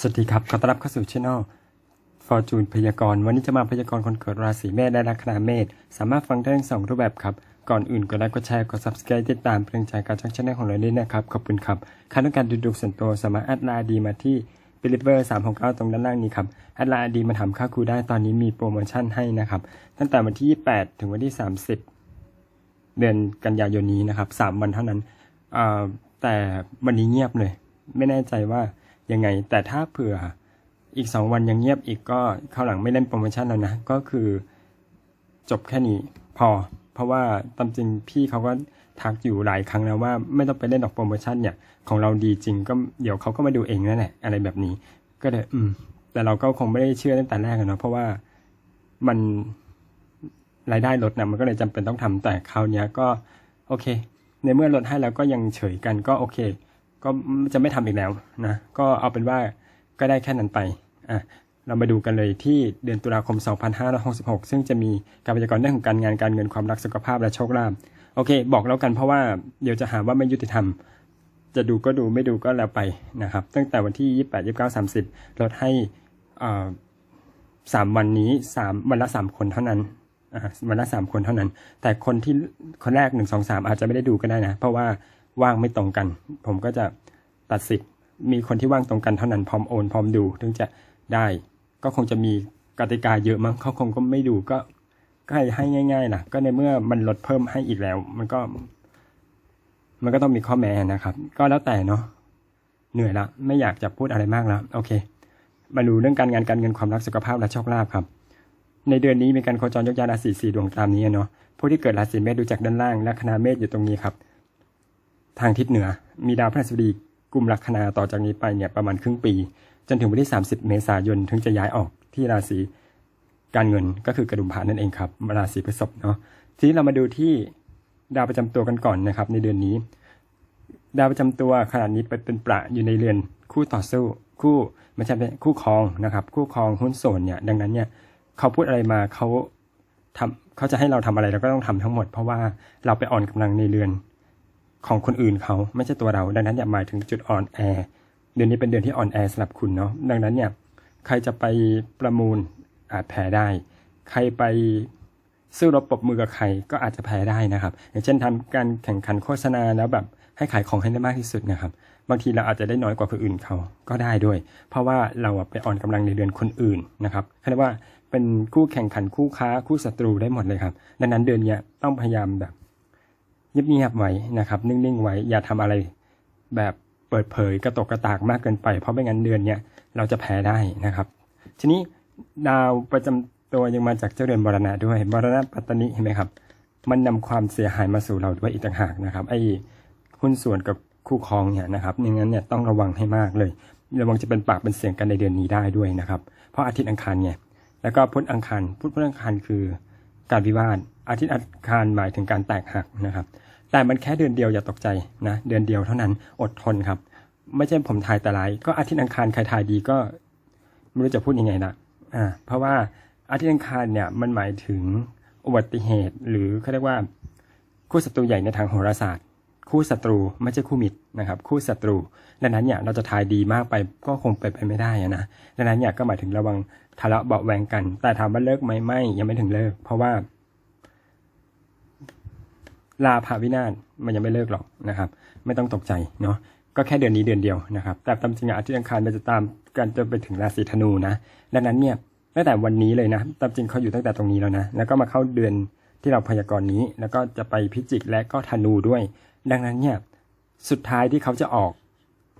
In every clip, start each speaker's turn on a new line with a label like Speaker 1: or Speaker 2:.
Speaker 1: สวัสดีครับ ขอต้อนรับเข้าสู่ช่องฟอร์จูนพยากรณ์วันนี้จะมาพยากรณ์คนเกิดราศีเมษและลัคนาเมษสามารถฟังได้ทั้งสองรูปแบบครับ ก่อนอื่นกดไลค์กดแชร์กด subscribe ติดตามเป็นกำลังใจการช่องช่องของเราด้วยนะครับ ขอบคุณครับใครต้องการดูดวงส่วนตัวสามารถแอดไลน์ดีมาที่ b e l i v e r 369ตรงด้านล่างนี้ครับแอดไลน์ดีมาทำค่าครูได้ตอนนี้มีโปรโมชั่นให้นะครับตั้งแต่วันที่ 28 ถึงวันที่ 30 เดือนกันยายนนี้นะครับสามวันเท่านั้นอ่าแต่วันนี้เงียบเลย ไม่แน่ใจว่า ยังไง แต่ถ้าเผื่ออีกสองวันยังเงียบอีกก็เข้าวหลังไม่เล่นโปรโมชั่นแล้วนะ ก็คือจบแค่นี้พอ เพราะว่าตามจริงพี่เขาก็ทักอยู่หลายครั้งแล้วว่าไม่ต้องไปเล่นดอกโปรโมชั่นเนี่ยของเราดีจริงก็เดี๋ยวเขาก็มาดูเองนั่นแหละอะไรแบบนี้ ก็เลยอืม แต่เราก็คงไม่ได้เชื่อตั้งแต่แรกอะเนาะเพราะว่ามันรายได้ลดนะมันก็เลยจำเป็นต้องทำแต่คราวนี้ก็โอเค ในเมื่อลดให้แล้วก็ยังเฉยกันก็โอเค ก็จะไม่ทำอีกแล้วนะ ก็เอาเป็นว่าก็ได้แค่นั้นไป อะ เรามาดูกันเลยที่เดือนตุลาคม 2566 ซึ่งจะมีการพยากรณ์เรื่องของการงานการเงินความรักสุขภาพและโชคลาภ โอเค บอกแล้วกันเพราะว่าเดี๋ยวจะหาว่าไม่ยุติธรรม จะดูก็ดูไม่ดูก็แล้วไปนะครับ ตั้งแต่วันที่ 28 29 30 ลดให้อ่าสามวันนี้สามวันละสามคนเท่านั้นอ่าวันละสามคนเท่านั้น แต่คนที่คนแรกหนึ่งสองสามอาจจะไม่ได้ดูก็ได้นะ เพราะว่า ว่างไม่ตรงกัน ผมก็จะตัดสิทธิ์มีคนที่ว่างตรงกันเท่านั้นพร้อมโอนพร้อมดูถึงจะได้ ก็คงจะมีกติกาเยอะมั้งเขาคงก็ไม่ดูก็ก็ให้ให้ง่ายๆนะก็ในเมื่อมันลดเพิ่มให้อีกแล้ว มันก็ มันก็ต้องมีข้อแม้นะครับ ก็แล้วแต่เนาะเหนื่อยละไม่อยากจะพูดอะไรมากแล้วโอเค มาดูเรื่องการงานการเงินความรักสุขภาพและโชคลาภครับ ในเดือนนี้มีการโคจรยกย้ายราศีสี่ดวงตามนี้เนาะผู้ที่เกิดราศีเมษดูจากด้านล่างลัคนาเมษอยู่ตรงนี้ครับ ทางทิศเหนือ มีดาวพฤหัสบดีกลุ่มลัคนาต่อจากนี้ไปเนี่ยประมาณครึ่งปี จนถึงวันที่ 30 เมษายนถึงจะย้ายออกที่ราศีการเงินก็คือกระดุมพานนั่นเองครับราศีพฤษภเนาะทีนี้เรามาดูที่ดาวประจำตัวกันก่อนนะครับ ในเดือนนี้ ดาวประจำตัวขนาดนี้ไปเป็นประอยู่ในเรือนคู่ต่อสู้คู่ไม่ใช่เป็นคู่ครองนะครับ คู่ครองหุ้นส่วนเนี่ย ดังนั้นเนี่ยเขาพูดอะไรมาเขาทำเขาจะให้เราทำอะไรเราก็ต้องทำทั้งหมด เพราะว่าเราไปอ่อนกำลังในเรือน ของคนอื่นเขาไม่ใช่ตัวเรา ดังนั้นเนี่ยหมายถึงจุดอ่อนแอเดือนนี้เป็นเดือนที่อ่อนแอสำหรับคุณเนาะดังนั้นเนี่ยใครจะไปประมูลอาจแพ้ได้ ใครไปสู้รบปรบมือกับใครก็อาจจะแพ้ได้นะครับ อย่างเช่นทำการแข่งขันโฆษณาแล้วแบบให้ขายของให้ได้มากที่สุดนะครับ บางทีเราอาจจะได้น้อยกว่าคนอื่นเขาก็ได้ด้วย เพราะว่าเราไปอ่อนกำลังในเดือนคนอื่นนะครับเขาเรียกว่าเป็นคู่แข่งขันคู่ค้าคู่ศัตรูได้หมดเลยครับ ดังนั้นเดือนเนี้ยต้องพยายามแบบ เงียบๆไว้นะครับ นิ่งๆไว้ อย่าทำอะไรแบบเปิดเผยกระตกกระตากมากเกินไป เพราะไม่งั้นเดือนเนี้ยเราจะแพ้ได้นะครับ ทีนี้ดาวประจำตัวยังมาจากเจ้าเรือนบรณะด้วยบรณะปัตตนิเห็นไหมครับ มันนำความเสียหายมาสู่เราด้วยอีกต่างหากนะครับ ไอ้หุ้นส่วนกับคู่ครองเนี่ยนะครับอย่างนั้นเนี่ยต้องระวังให้มากเลย ระวังจะเป็นปากเป็นเสียงกันในเดือนนี้ได้ด้วยนะครับ เพราะอาทิตย์อังคารไงแล้วก็พุธอังคารพุธพุธอังคารคือการวิวาท อาทิตย์อังคารหมายถึงการแตกหักนะครับ แต่มันแค่เดือนเดียวอย่าตกใจนะ เดือนเดียวเท่านั้นอดทนครับ ไม่ใช่ผมทายแต่ไรายก็อาทิตย์อังคารใครทายดีก็ไม่รู้จะพูดยังไงนะอ่าเพราะว่าอาทิตย์อังคารเนี่ยมันหมายถึงอุบัติเหตุ หรือเขาเรียกว่าคู่ศัตรูใหญ่ในทางโหราศาสตร์ คู่ศัตรูไม่ใช่คู่มิตรนะครับ คู่ศัตรูดังนั้นเนี่ยเราจะทายดีมากไปก็คงไปนไปไม่ได้นะดังนั้นเนี่ยก็หมายถึงระวังทะเลาะเบาแวงกัน แต่ถามว่าเลิกไหมไม่ยังไม่ถึงเลิก เพราะว่า ลาภาวินาศมันยังไม่เลิกหรอกนะครับ ไม่ต้องตกใจเนาะก็แค่เดือนนี้เดือนเดียวนะครับ แต่ตามจริงอะอาทิตย์อังคารมันจะตามกันจนไปถึงราศีธนูนะดังนั้นเนี่ยตั้งแต่วันนี้เลยนะตามจริงเขาอยู่ตั้งแต่ตรงนี้แล้วนะแล้วก็มาเข้าเดือนที่เราพยากรณ์นี้ แล้วก็จะไปพิจิกและก็ธนูด้วย ดังนั้นเนี่ยสุดท้ายที่เขาจะออก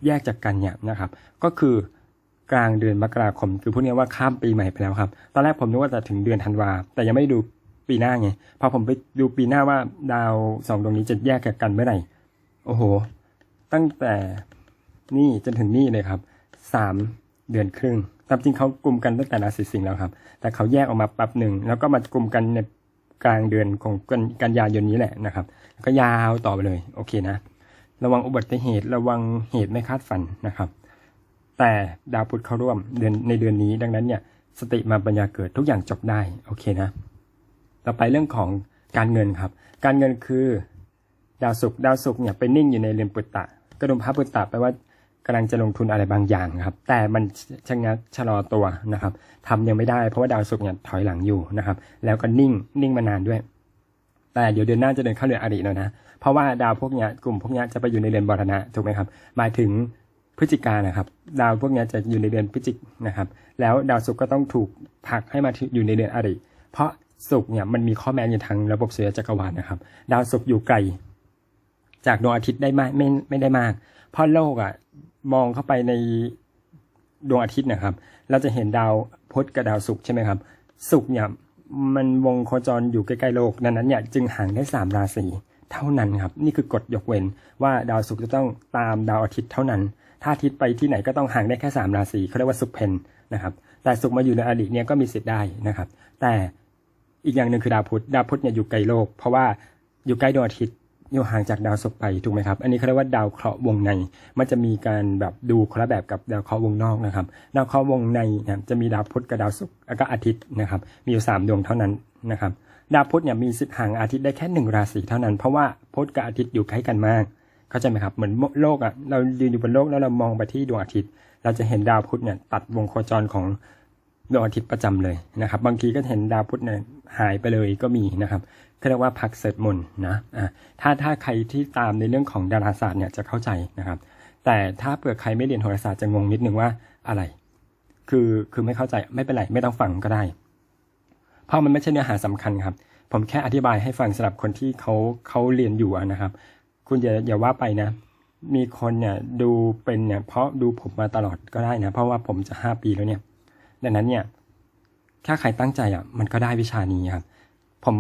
Speaker 1: แยกจากกันเนี่ยนะครับก็คือกลางเดือนมกราคม คือพูดง่ายว่าข้ามปีใหม่ไปแล้วครับ ตอนแรกผมนึกว่าจะถึงเดือนธันวาแต่ยังไม่ดู ปีหน้าไงพอผมไปดูปีหน้าว่าดาวสองดวงนี้จะแยกจากกันเมื่อไหร่โอ้โห ตั้งแต่นี่จนถึงนี่เลยครับสามเดือนครึ่งตามจริงเขากลุ่มกันตั้งแต่ราศีสิงห์แล้วครับ แต่เขาแยกออกมาแป๊บหนึ่งแล้วก็มากลุ่มกันในกลางเดือนของกันกันยายนนี้แหละนะครับ ก็ยาวต่อไปเลยโอเคนะ ระวังอุบัติเหตุระวังเหตุไม่คาดฝันนะครับ แต่ดาวพุธเข้าร่วมเดือนในเดือนนี้ดังนั้นเนี่ยสติมาปัญญาเกิดทุกอย่างจบได้โอเคนะ ต่อไปเรื่องของการเงินครับ การเงินคือดาวศุกร์ดาวศุกร์เนี่ยไปนิ่งอยู่ในเรือนปุตตะกระดุมพระปุตตะแปลว่ากำลังจะลงทุนอะไรบางอย่างครับ แต่มันชะงักชะลอตัวนะครับทำยังไม่ได้เพราะว่าดาวศุกร์เนี่ยถอยหลังอยู่นะครับ แล้วก็นิ่งนิ่งมานานด้วย แต่เดี๋ยวเดือนหน้าจะเดินเข้าเรือนอริแล้วนะ เพราะว่าดาวพวกเนี้ยกลุ่มพวกเนี้ยจะไปอยู่ในเรือนบรณะถูกไหมครับหมายถึงพฤศจิกานะครับ ดาวพวกเนี้ยจะอยู่ในเดือนพฤศจิกนะครับ แล้วดาวศุกร์ก็ต้องถูกผลักให้มาอยู่ในเดือนอริ เพราะ ศุกร์เนี่ยมันมีข้อแม้อยู่ทางระบบสุริยะจักรวาลนะครับ ดาวศุกร์อยู่ไกล จากดวงอาทิตย์ได้มากไม่ไม่ได้มาก เพราะโลกอะมองเข้าไปในดวงอาทิตย์นะครับ เราจะเห็นดาวพุธกับดาวศุกร์ใช่ไหมครับศุกร์เนี่ยมันวงโคจรอยู่ใกล้ๆโลกดังนั้นเนี่ยจึงห่างได้สามราศีเท่านั้นครับ นี่คือกฎยกเว้นว่าดาวศุกร์จะต้องตามดาวอาทิตย์เท่านั้น ถ้าอาทิตย์ไปที่ไหนก็ต้องห่างได้แค่สามราศีเขาเรียกว่าศุกร์เพนนะครับแต่ศุกร์มาอยู่ในอดีตเนี่ยก็มีสิทธิ์ได้นะครับ แต่ อีกอย่างหนึ่งคือดาวพุธดาวพุธเนี่ยอยู่ไกลโลก เพราะว่าอยู่ใกล้ดวงอาทิตย์อยู่ห่างจากดาวศุกร์ไปถูกไหมครับ อันนี้เขาเรียกว่าดาวเคราะห์วงใน มันจะมีการแบบดูคนละแบบกับดาวเคราะห์วงนอกนะครับ ดาวเคราะห์วงในเนี่ยจะมีดาวพุธกับดาวศุกร์แล้วก็อาทิตย์นะครับ มีอยู่สามดวงเท่านั้นนะครับ ดาวพุธเนี่ยมีสิทธิ์ห่างอาทิตย์ได้แค่หนึ่งราศีเท่านั้น เพราะว่าพุธกับอาทิตย์อยู่ใกล้กันมาก เข้าใจไหมครับ เหมือนโลกอะ เรายืนอยู่บนโลกแล้วเรามองไปที่ดวงอาทิตย์ เราจะเห็นดาวพุธเนี่ยตัดวงโคจรของ ดวงอาทิตย์ประจำเลยนะครับ บางทีก็เห็นดาวพุธเนี่ยหายไปเลยก็มีนะครับก็เรียกว่าพักเสดมนนะอะถ้าถ้าใครที่ตามในเรื่องของดาราศาสตร์เนี่ยจะเข้าใจนะครับ แต่ถ้าเผื่อใครไม่เรียนโหราศาสตร์จะงงนิดนึงว่าอะไร คือคือไม่เข้าใจไม่เป็นไรไม่ต้องฟังก็ได้ เพราะมันไม่ใช่เนื้อหาสำคัญครับ ผมแค่อธิบายให้ฟังสำหรับคนที่เขาเขาเรียนอยู่นะครับ คุณอย่าอย่าว่าไปนะมีคนเนี่ยดูเป็นเนี่ยเพราะดูผมมาตลอดก็ได้นะ เพราะว่าผมจะห้าปีแล้วเนี่ย ดังนั้นเนี่ย ถ้าใครตั้งใจอะ มันก็ได้วิชานี้ครับ ผม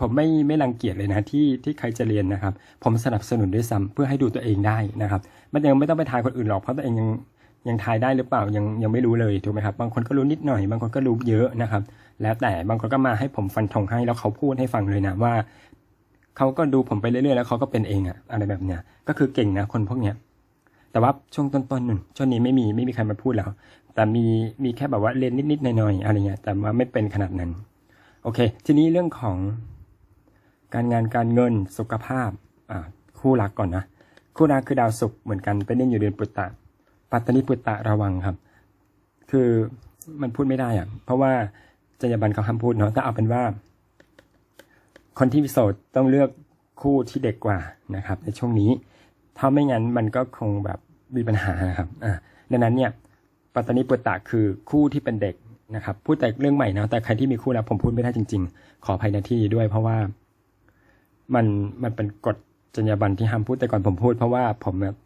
Speaker 1: ผมไม่ไม่รังเกียจเลยนะที่ที่ใครจะเรียนนะครับ ผมสนับสนุนด้วยซ้ำเพื่อให้ดูตัวเองได้นะครับ มันยังไม่ต้องไปทายคนอื่นหรอกเพราะตัวเองยังยังทายได้หรือเปล่ายังยังไม่รู้เลยถูกไหมครับบางคนก็รู้นิดหน่อย บางคนก็รู้เยอะนะครับ แล้วแต่บางคนก็มาให้ผมฟันธงให้แล้วเขาพูดให้ฟังเลยนะว่าเขาก็ดูผมไปเรื่อยๆแล้วเขาก็เป็นเองอะอะไรแบบเนี้ยก็คือเก่งนะคนพวกเนี้ย แต่ว่าช่วงต้นๆนุ่นช่วงนี้ไม่มีไม่มีใครมาพูดแล้ว แต่มีมีแค่แบบว่าเรียนนิดๆหน่อยๆอะไรเงี้ยแต่ว่าไม่เป็นขนาดนั้น โอเค ทีนี้เรื่องของการงานการเงินสุขภาพอ่าคู่รักก่อนนะคู่รักคือดาวศุกร์เหมือนกันไปเล่นอยู่เดือนปุตตะ ปัตตนิปุตตะระวังครับ คือมันพูดไม่ได้อะเพราะว่าจรรยาบรรณเขาห้ามพูดเนาะแต่เอาเป็นว่า คนที่โสดต้องเลือกคู่ที่เด็กกว่านะครับ ในช่วงนี้ถ้าไม่งั้นมันก็คงแบบ มีปัญหานะครับอ่าดังนั้นเนี่ยปัตตานิปุตตะคือคู่ที่เป็นเด็กนะครับ พูดแต่เรื่องใหม่นะแต่ใครที่มีคู่แล้วผมพูดไม่ได้จริง ๆ ขออภัยในที่ด้วย เพราะว่ามันมันเป็นกฎจรรยาบรรณที่ห้ามพูดแต่ก่อนผมพูด เพราะว่าผมแบบ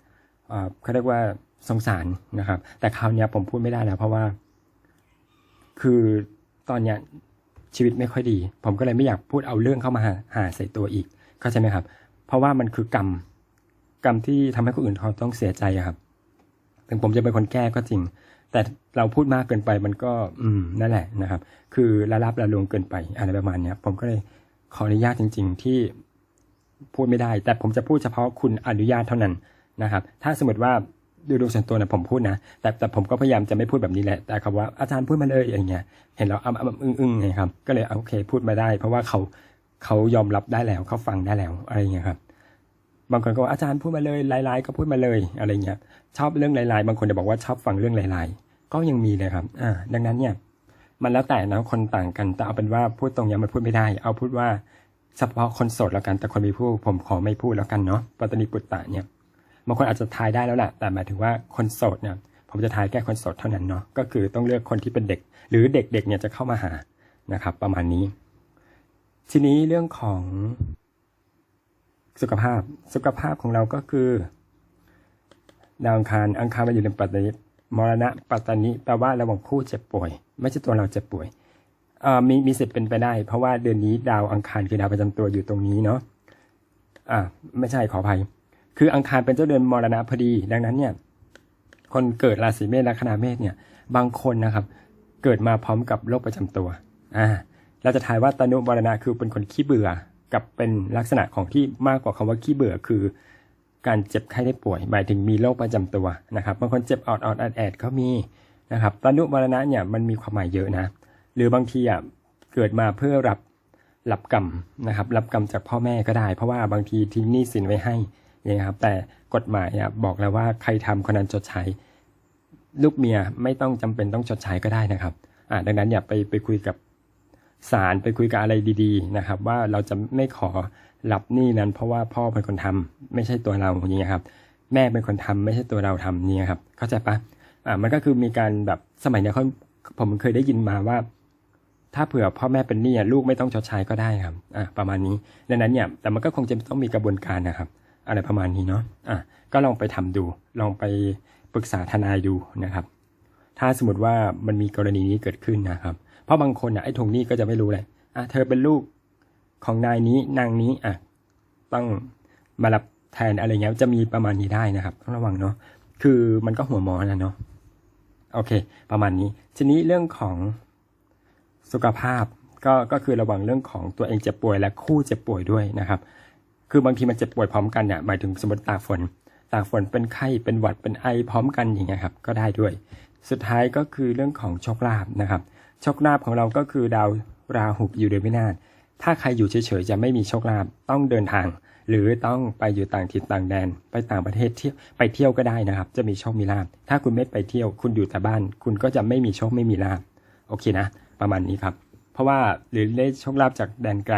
Speaker 1: เอ่อเขาเรียกว่าสงสารนะครับ แต่คราวเนี้ยผมพูดไม่ได้แล้ว เพราะว่า คือตอนเนี้ยชีวิตไม่ค่อยดี ผมก็เลยไม่อยากพูดเอาเรื่องเข้ามาหาหาใส่ตัวอีกเข้าใจไหมครับ เพราะว่ามันคือกรรม กรรมที่ทำให้คนอื่นเขาต้องเสียใจครับ ถึงผมจะเป็นคนแก้ก็จริง แต่เราพูดมากเกินไปมันก็ อืมนั่นแหละนะครับ คือละลับละลวงเกินไปอะไรประมาณเนี้ย ผมก็เลยขออนุญาตจริง ๆ ที่พูดไม่ได้ แต่ผมจะพูดเฉพาะคุณอนุญาตเท่านั้นนะครับ ถ้าสมมติว่าดูดูส่วนตัวนะผมพูดนะ แต่แต่ผมก็พยายามจะไม่พูดแบบนี้แหละ แต่คำว่าอาจารย์พูดมาเลยอย่างเงี้ย เห็นเราอ้ำอ้ำอึ้งอึ้งไงครับ ก็เลยโอเคพูดมาได้ เพราะว่าเขาเขายอมรับได้แล้วเขาฟังได้แล้วอะไรเงี้ยครับ บางคนก็ว่าอาจารย์พูดมาเลยลายๆ ก็พูดมาเลยอะไรเงี้ยชอบเรื่องลายๆ บางคนจะบอกว่าชอบฟังเรื่องลายๆ ก็ยังมีเลยครับ อ่า ดังนั้นเนี่ย มันแล้วแต่นะคนต่างกันแต่เอาเป็นว่าพูดตรงนี้มันพูดไม่ได้ เอาพูดว่าเฉพาะคนโสดแล้วกันแต่คนมีผู้ผมขอไม่พูดแล้วกันเนาะปัตตนิปุตตะเนี่ยบางคนอาจจะทายได้แล้วแหละแต่หมายถึงว่าคนโสดเนี่ยผมจะทายแค่คนโสดเท่านั้นเนาะก็คือต้องเลือกคนที่เป็นเด็ก หรือเด็กๆเนี่ยจะเข้ามาหานะครับ ประมาณนี้ ทีนี้เรื่องของ สุขภาพ สุขภาพของเราก็คือดาวอังคาร อังคารมาอยู่ในปัตตานิมรณะปัตตานิแปลว่าระหว่างคู่เจ็บป่วย ไม่ใช่ตัวเราเจ็บป่วยมีมีสิทธิ์เป็นไปได้ เพราะว่าเดือนนี้ดาวอังคารคือดาวประจำตัวอยู่ตรงนี้เนาะอ่า ไม่ใช่ขออภัย คืออังคารเป็นเจ้าเดือนมรณะพอดี ดังนั้นเนี่ย คนเกิดราศีเมษลัคนาเมษเนี่ย บางคนนะครับ เกิดมาพร้อมกับโรคประจำตัว อ่า เราจะทายว่าตนุมรณะคือเป็นคนขี้เบื่อ กับเป็นลักษณะของที่มากกว่าคำว่าขี้เบื่อคือ การเจ็บไข้ได้ป่วย หมายถึงมีโรคประจำตัวนะครับบางคนเจ็บออดออดแอดแอดก็มีนะครับตานุมรณะเนี่ยมันมีความหมายเยอะนะ หรือบางทีอะเกิดมาเพื่อรับรับกรรมนะครับ รับกรรมจากพ่อแม่ก็ได้ เพราะว่าบางทีทิ้งหนี้สินไว้ให้อย่างนี้ยครับ แต่กฎหมายอะบอกแล้วว่าใครทำคนนั้นชดใช้ ลูกเมียไม่ต้องจำเป็นต้องชดใช้ก็ได้นะครับอ่าดังนั้นอย่าไปไปคุยกับ ศาลไปคุยกับอะไรดีๆนะครับ ว่าเราจะไม่ขอรับหนี้นั้น เพราะว่าพ่อเป็นคนทำไม่ใช่ตัวเราอย่างเงี้ยครับ แม่เป็นคนทำไม่ใช่ตัวเราทำเนี่ยครับ เข้าใจปะอ่ามันก็คือมีการแบบสมัยเนี้ยเขาผมเคยได้ยินมาว่า ถ้าเผื่อพ่อแม่เป็นหนี้ลูกไม่ต้องชดใช้ก็ได้ครับอ่าประมาณนี้ดังนั้นเนี่ยแต่มันก็คงจะต้องมีกระบวนการนะครับ อะไรประมาณนี้เนาะอะก็ลองไปทำดู ลองไปปรึกษาทนายดูนะครับ ถ้าสมมติว่ามันมีกรณีนี้เกิดขึ้นนะครับ เพราะบางคนอะไอ้ทวงหนี้ก็จะไม่รู้เลยอะเธอเป็นลูกของนายนี้นางนี้อะต้องมารับแทนอะไรเงี้ยจะมีประมาณนี้ได้นะครับต้องระวังเนาะคือมันก็หัวหมอนะเนาะโอเค ประมาณนี้ ทีนี้เรื่องของสุขภาพก็ก็คือระวังเรื่องของตัวเองเจ็บป่วยและคู่เจ็บป่วยด้วยนะครับ คือบางทีมันเจ็บป่วยพร้อมกันเนี่ยหมายถึงสมมติตากฝนตากฝนเป็นไข้เป็นหวัดเป็นไอพร้อมกันอย่างเงี้ยครับก็ได้ด้วย สุดท้ายก็คือเรื่องของโชคลาภนะครับโชคลาภของเราก็คือดาวราหุอยู่โดยไม่นานถ้าใครอยู่เฉยๆจะไม่มีโชคลาภต้องเดินทาง หรือต้องไปอยู่ต่างถิ่นต่างแดน ไปต่างประเทศเที่ยวไปเที่ยวก็ได้นะครับ จะมีโชคมีลาภถ้าคุณไม่ไปเที่ยวคุณอยู่แต่บ้าน คุณก็จะไม่มีโชคไม่มีลาภโอเคนะ ประมาณนี้ครับ เพราะว่าหรือได้โชคลาภจากแดนไกล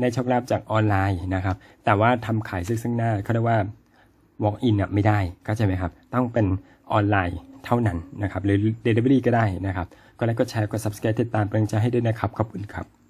Speaker 1: ได้โชคลาภจากออนไลน์นะครับ แต่ว่าทำขายซึ่งซึ่งหน้าเขาเรียกว่า walk in อะไม่ได้เข้าใจไหมครับ ต้องเป็นออนไลน์ เท่านั้นนะครับหรือ delivery ก็ได้นะครับ ก็ไลค์ก็แชร์กด subscribe ติดตามเป็นกำลังใจให้ด้วยนะครับ ขอบคุณครับ